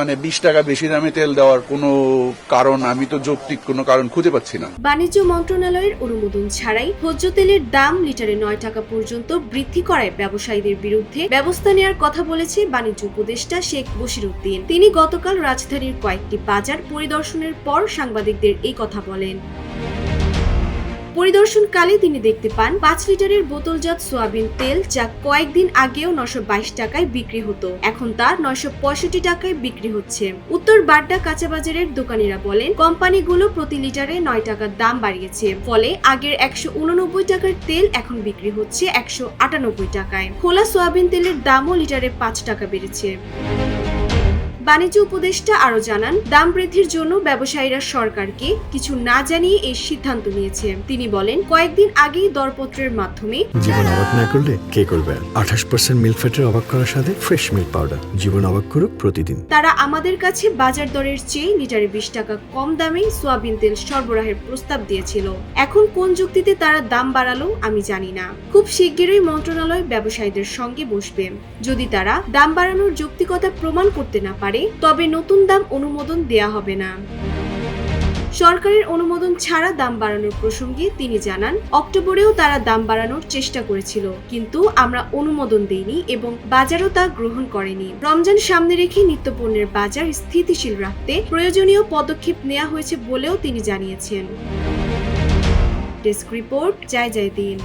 মানে বিশ টাকা বেশি দামে তেল দেওয়ার কোনো কারণ, আমি তো যৌক্তিক কোনো কারণ খুঁজে পাচ্ছি না। বাণিজ্য মন্ত্রণালয়ের অনুমোদন ছাড়াই ভোজ্য তেলের দাম লিটারে নয় টাকা পর্যন্ত বৃদ্ধি করায় ব্যবসায়ীদের বিরুদ্ধে ব্যবস্থা নেওয়ার কথা বলেছে বাণিজ্য উপদেষ্টা শেখ বশিরউদ্দিন তিনি গতকাল রাজধানীর কয়েকটি বাজার পরিদর্শনের পর সাংবাদিকদের এই কথা বলেন। পরিদর্শনকালে তিনি দেখতে পান, পাঁচ লিটারের বোতলজাত সোয়াবিন তেল যা কয়েকদিন আগেও নশো টাকায় বিক্রি হতো। এখন তা নয়শো পঁয়ষট্টি টাকায় বিক্রি হচ্ছে। উত্তর বাড্ডা কাঁচা বাজারের দোকানিরা বলেন, কোম্পানিগুলো প্রতি লিটারে নয় টাকার দাম বাড়িয়েছে, ফলে আগের একশো উননব্বই টাকার তেল এখন বিক্রি হচ্ছে একশো আটানব্বই টাকায়। খোলা সোয়াবিন তেলের দামও লিটারে পাঁচ টাকা বেড়েছে। বাণিজ্য উপদেষ্টা আরও জানান দাম বৃদ্ধির জন্য ব্যবসায়ীরা সরকারকে কিছু না জানিয়ে এই সিদ্ধান্ত নিয়েছে। তিনি বলেন কয়েকদিন আগেই দরপত্রের মাধ্যমে জীবন অবাক না করলে কে করবে? আঠাশ পার্সেন্ট মিল্ক ফ্যাটের অবাক করার সাথে ফ্রেশ মিল্ক পাউডার জীবন অবাক করুক প্রতিদিন। তারা আমাদের কাছে বাজার দরের চেয়ে লিটারে বিশ টাকা কম দামে সোয়াবিন তেল সরবরাহের প্রস্তাব দিয়েছিল। এখন কোন যুক্তিতে তারা দাম বাড়ালো আমি জানি না। খুব শিগগিরই মন্ত্রণালয় ব্যবসায়ীদের সঙ্গে বসবে। যদি তারা দাম বাড়ানোর যৌক্তিকতা প্রমাণ করতে না পারে, তবে নতুন দাম অনুমোদন দেয়া হবে না। সরকারের অনুমোদন ছাড়া দাম বাড়ানোর প্রসঙ্গে তিনি জানান, অক্টোবরেও তারা দাম বাড়ানোর চেষ্টা করেছিল, কিন্তু আমরা অনুমোদন দেইনি এবং বাজারও তা গ্রহণ করেনি। রমজান সামনে রেখে নিত্যপণ্যের বাজার স্থিতিশীল রাখতে প্রয়োজনীয় পদক্ষেপ নেওয়া হয়েছে বলেও তিনি জানিয়েছেন। ডেস্ক রিপোর্ট, জয় জয় দিন